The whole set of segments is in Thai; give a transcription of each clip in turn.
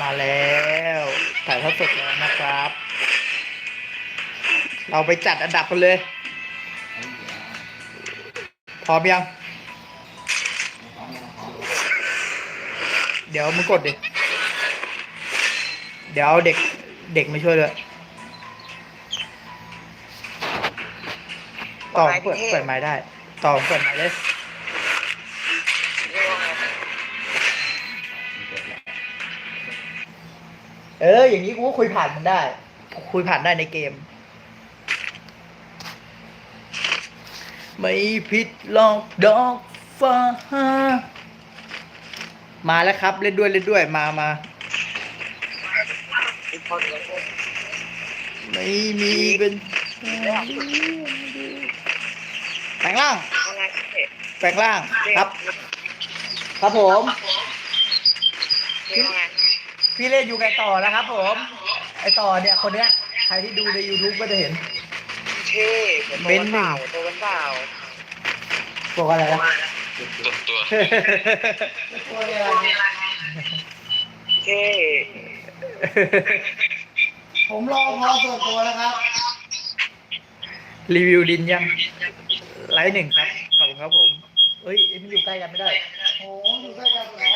มาแล้วถ่ายทอดสดแล้วนะครับ เราไปจัดอันดับกันเลย พร้อมยัง เดี๋ยวมึงกดดิ เดี๋ยวเด็กเด็กมาช่วยด้วยต่อเปิดเปิดไม้ได้ ต่อเปิดไม้เลย เออ อย่างนี้กูก็คุยผ่านมันได้ คุยผ่านได้ในเกม ไม่ผิดหรอกดอกฟ้า มาแล้วครับ เล่นด้วยเล่นด้วยมามาไม่มีเป็นแปลงร่าง แปลงร่างครับ ครับผมพี่ พี่เล่นอยู่ไงต่อแล้วครับผม ไอต่อเนี่ยคนเนี้ย ใครที่ดูใน YouTube ก็จะเห็น เท่เป็นเปล่าตัวเป็นเปล่าบอกอะไรนะตัวตัวเท่ผมรอพอส่วนตัวนะครับ รีวิวดินยังไลฟ์หนึ่งครับขอบคุณครับผมเฮ้ยมันอยู่ใกล้กันไม่ได้โอ้โหอยู่ใกล้กันเหรอ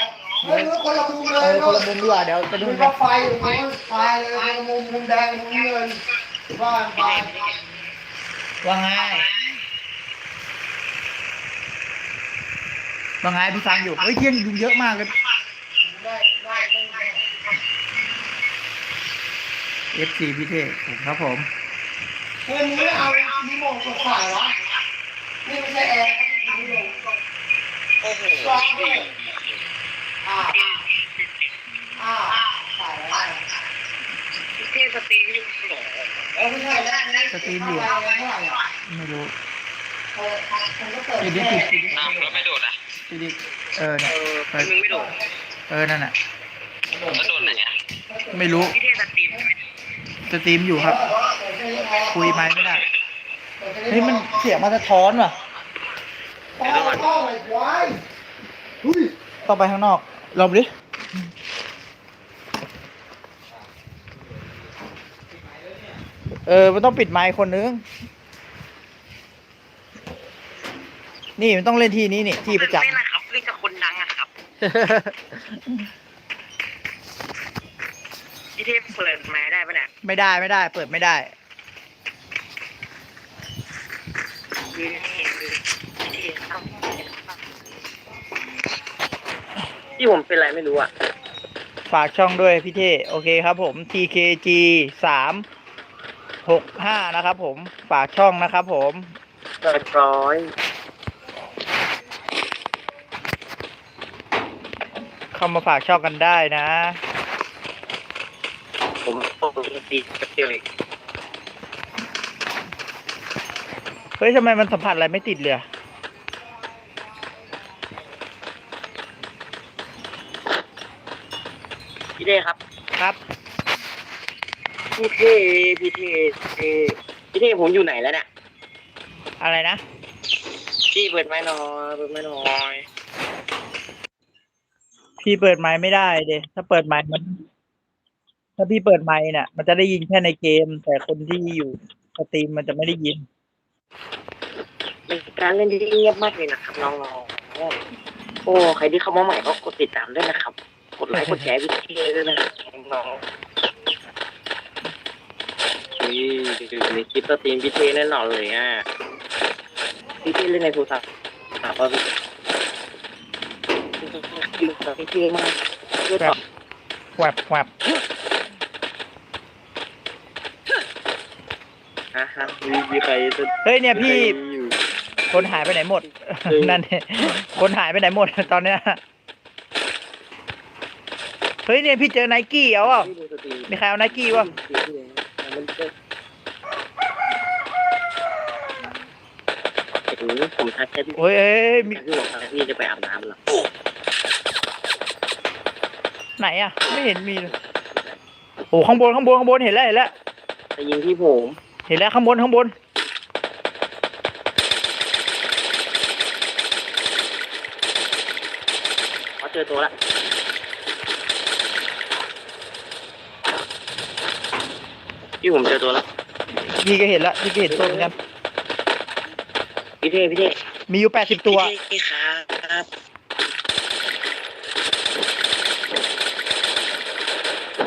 เฮ้ยคนละมุมเลเอยอคนละมุมดีกว่าเดี๋ยวไปดูมันกัก็นไฟอยู่มันก็ไฟเลยคนละมุมมุมแดงมุมเงินบ้านไปว่าไงว่าไงพี่ฟังอยู่เฮ้ยเที่ยงยุงเยอะมากเลยได้ได้ได้ได้ FC พี่เท่ผมครับผม เฮ้ยมึงไม่เอารีโมทกดสายวะนี่ไม่ใช่แอร์นะนี่รีโมทโอ้โหร้องด้วยอ้าว อ้าวสายแล้ว เท่สตรีมอยู่หรอเออไม่ใช่แล้วนี่สตรีมอยู่ เท่าไหร่อะไม่รู้เออผมก็เปิดปิดดิแค่ปิดปิดดิอ้าวแล้วไม่โดดอะปิดดิเออเอเนี่ยอมึงไม่โดดเออนั่นน่ะ แล้วโดดไหนอะไม่รู้พี่เท่สตรีมสตรีมอยู่ครับ คุยไหมไม่ได้เฮ้ยมันเสียงมันสะท้อนว่ะป้องป้องไอ้ควายเฮ้ยต้องไปข้างนอกลองดิ เออ มันต้องปิดไมค์คนนึง นี่มันต้องเล่นที่นี้นี่ที่ประจเล่นนะครับเล่นกับคนดังอะครับำพี่เท่เปิดแม้ได้ปะเนี่ยไม่ได้ไม่ได้ เปิดไม่ได้พี่เท่พี่เท่ครับที่ผมเป็นไรไม่รู้อะฝากช่องด้วยพี่เท่ โอเคครับผม TKG สาม หกห้านะครับผมฝากช่องนะครับผมเรียบร้อยเข้ามาฝากช่องกันได้นะ ผมผมดีกับเดียวเองเฮ้ยทำไมมันสัมผัสอะไรไม่ติดเลยอะพี่เท่ครับครับ พี่เท่พี่เท่เอ่อพี่เท่ผมอยู่ไหนแล้วเนี่ยอะไรนะ พี่เปิดไม้หน่อยเปิดไม้หน่อยพี่เปิดไมค์ไม่ได้เดถ้าเปิดไมค์มัน ถ้าพี่เปิดไมค์เนี่ยมันจะได้ยินแค่ในเกม แต่คนที่อยู่สตรีมมันจะไม่ได้ยิน เป็นการเล่นที่เงียบมากเลยนะครับน้องๆโอ้ใครที่เข้ามาใหม่ก็กดติดตามด้วยนะครับ กดไลค์กดแชร์พี่เทด้วยนะครับน้องๆ นี่ในคลิปสตรีมพี่เท่แน่นอนเลยอะพี่เท่เล่นในโทรศัพท์ถามว่าพี่พี่เท่มากด้วยต่อแวบแวบอะฮะมีมีใครจะเฮ้ยเนี่ยพี่มีใครอยู่คนหายไปไหนหมดเออนั่นเนี่ยคนหายไปไหนหมดตอนเนี้ยเฮ้ยเนี่ยพี่เจอไนกี้เอาเปล่าที่ดูสตรีมมีใครเอาไนกี้วะ มันจะถึงผมทักแค่พี่โอ้ยเอ้ยมีพี่บอกว่าพี่จะไปอาบน้ำเหรอไหนอะไม่เห็นมีเลยโอ้ข้างบนข้างบนข้างบนเห็นแล้วเห็นแล้วจะยิงที่ผมเห็นแล้วข้างบนข้างบนเขาเจอตัวละ พี่ผมเจอตัวแล้วพี่ก็เห็นแล้วพี่ก็เห็นตัวเหมือนกัน พี่เท่พี่เท่มีอยู่แปดสิบตัว พี่เท่ครับ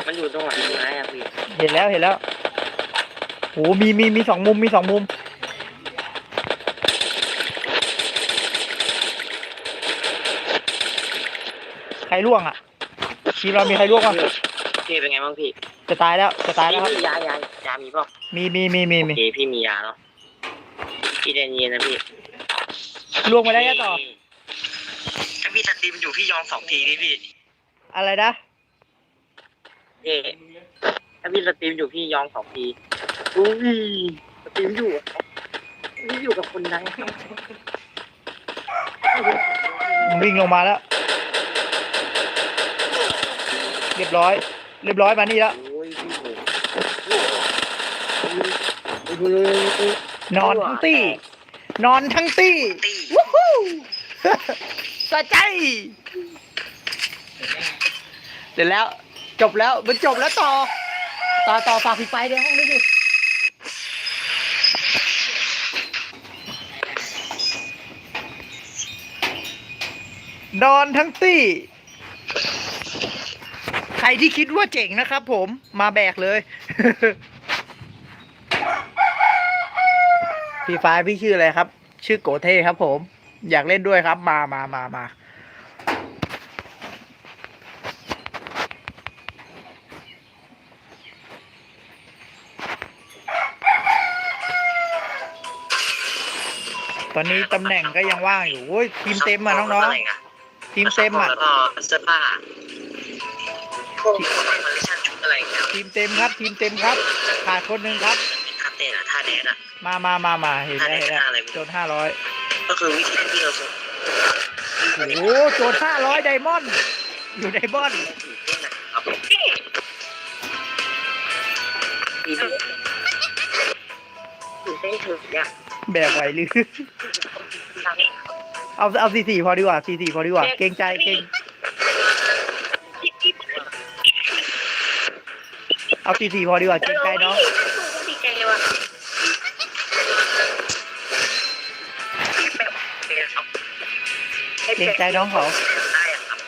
มันอยู่ตรงไหนไม้อะพี่เห็นแล้วเห็นแล้วโหมีมีมีสองมุมมีสองมุม ใครล่วงอะทีมเรามีใครล่วงบ้างพี่เป็นไงบ้างพี่ จะตายแล้วจะตายแล้วครับพี่ยายายามีเปล่ามีมีมีมีโอมีเคพี่มียาเนาะพี่เดนเย็นนะพี่ล่วงไปได้ยังต่อ ถ้าพี่สตรีมอยู่พี่ยอมสองทีนี่พี่อะไรนะเท่ถ้าพี่สตรีมอยู่พี่ยอมสองทีอุ้ยสตรีมอยู่อะพี่อยู่กับคนดังมันวิ่งลงมาแล้ว เรียบร้อย เรียบร้อยมานี่แล้ว โอ้ยพี่โห นอนทั้งตี้ นอนทั้งตี้ตีวู้ฮู้สะใจ เสร็จแล้ว จบแล้ว มันจบแล้วต่อ ต่อต่อฝากผีไฟในห้องด้วยดินอนทั้งตี้ ใครที่คิดว่าเจ๋งนะครับผมมาแบกเลย พี่ฟ้าพี่ชื่ออะไรครับ ชื่อโกเท่ครับ ผม อยากเล่นด้วยครับ มามามามาตอนนี้ตำแหน่งก็ยังว่างอยู่โอ้ยทีมเต็มอะน้องๆทีมเต็มอะแล้วก็เสื้อผ้าพวกคอลเลคชันชุดอะไรอย่างเงี้ยทีมเต็มครับ ทีมเต็มครับขาดคนหนึ่งครับ ท่าเต้นอะท่าแดนอะ มามามามาเห็นแล้วเห็นแล้วท่าอะไรโจนห้าร้อยก็คือวิธีที่เราจะโอ้โหโจนห้าร้อยไดมอนด์อยู่ไดมอนด์เต้นนะครับดีดีตื่นเต้นถึงเนี่ยแบกไหวหรือเอาเอาสี่สี่พอดีกว่าสี่สี่พอดีกว่า เกรงใจเกรงเอาสี่สี่พอดีกว่าเกรงใจน้อง เกรงใจน้องเขาได้อะครับ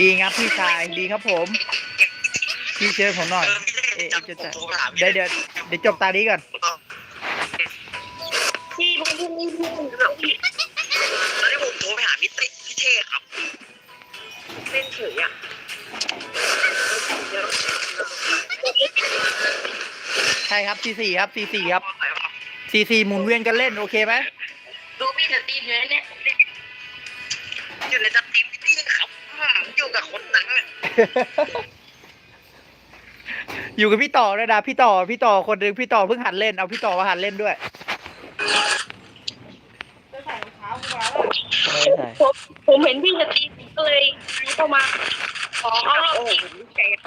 ดีครับพี่ชายดีครับผม พี่เชิญผมหน่อย เอ๊ะจะจะเดี๋ยวเดี๋ยวเดี๋ยวจบตานี้ก่อนพี่พวกพี่พี่พี่พี่ตอนนี้ผมโทรไปหาพี่เต้พี่เท่ครับเล่นเฉยอะ ใช่ครับสี่สี่ครับสี่สี่ครับสี่สี่หมุนเวียนกันเล่นโอเคไหมดูพี่สตรีมอยู่เนี่ยอยู่ในสตรีมพี่ครับอืมอยู่กับคนนั้นอะอยู่กับพี่ต่อด้วยนะพี่ต่อพี่ต่อคนหนึ่งพี่ต่อเพิ่งหัดเล่นเอาพี่ต่อมาหัดเล่นด้วยไม่ใส่ผมผมเห็นพี่สตรีมก็เลยเข้ามาขอเข้ารอบโอ้โหสี่ผมดีใจอะ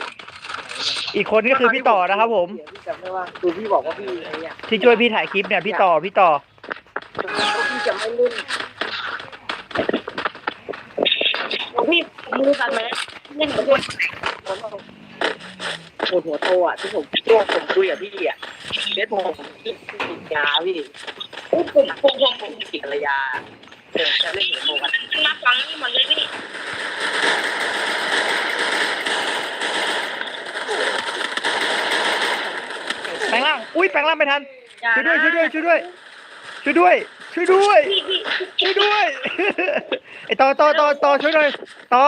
อีกคนก็คือพี่ต่อนะครับ ผมพี่จำได้ว่าคือพี่บอกว่าพี่ไอ้เนี่ยที่ช่วยพี่ถ่ายคลิปเนี่ยพี่ต่อพี่ต่อ พี่จะไม่เล่นพี่มือกันไหมเล่นกับคนปวดหัวโตอะที่ผมตัวผมคุยกับพี่อะเล่นผมที่ติดยาพี่ผมผมผมผมผมติดภรรยาเดินจะเล่นเหมือนโมกัน นับฟังนี่หมดเลยพี่ แปลงร่าง อุ้ยแปลงร่างไม่ทันอย่าช่วยด้วยนะช่วยด้วยช่วยด้วยช่วยด้วยช่วยด้วยพี่พี่ช่วยด้วยไอต่อต่อต่อต่อช่วยหน่อยต่อ